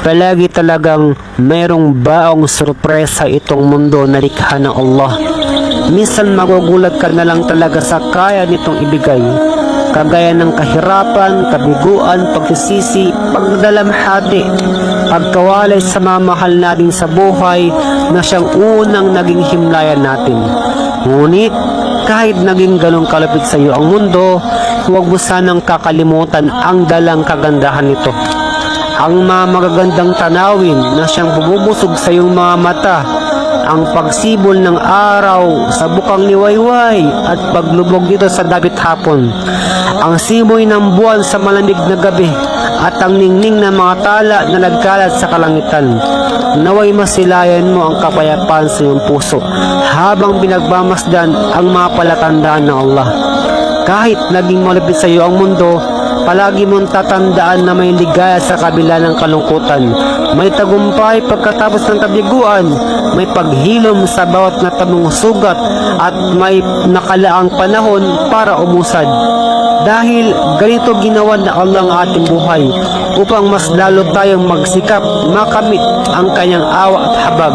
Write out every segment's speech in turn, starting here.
palagi talagang mayroong baong sorpresa itong mundo na likha ng Allah. Minsan magugulat ka na lang talaga sa kaya nitong ibigay. Kagaya ng kahirapan, kabiguan, pagsisisi, pagdalamhati, pagkawalay sa mamahal natin sa buhay na siyang unang naging himlayan natin. Ngunit, kahit naging ganong kalapit sa iyo ang mundo, huwag mo sanang kakalimutan ang dalang kagandahan nito ang mga magagandang tanawin na siyang bubusog sa iyong mga mata, ang pagsibol ng araw sa bukang liwayway at paglubog dito sa dagat hapon, ang simoy ng buwan sa malamig na gabi, at ang ningning ng mga tala na nagkalat sa kalangitan. Naway masilayan mo ang kapayapaan sa iyong puso habang binagmamasdan ang mga palatandaan ng Allah. Kahit naging malapit sa iyo ang mundo, palagi mong tatandaan na may ligaya sa kabila ng kalungkutan. May tagumpay pagkatapos ng kabiguan, may paghilom sa bawat natamong sugat, at may nakalaang panahon para umusad. Dahil ganito ginawa na Allah ang ating buhay upang mas lalo tayong magsikap makamit ang kanyang awa at habag.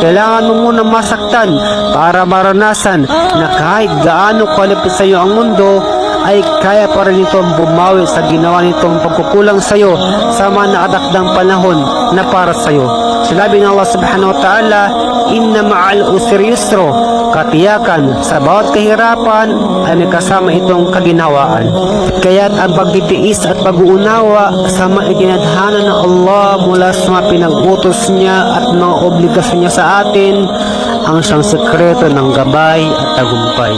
Kailangan mo munang masaktan para maranasan na kahit gaano kalapit sa iyo ang mundo, ay kaya pa rin itong bumawi sa ginawa nitong pagkukulang sa iyo sa mga nakadakdang panahon na para sa iyo. Sinabi ng Allah subhanahu wa ta'ala, Inna ma'al usri yusro, katiyakan sa bawat kahirapan ay may kasama itong kaginhawaan. Kaya't ang pagtitiis at pag-uunawa sa mga itinadhana ng Allah mula sa mga pinag-utos niya at mga obligasyon niya sa atin ang siyang sekreto ng gabay at tagumpay.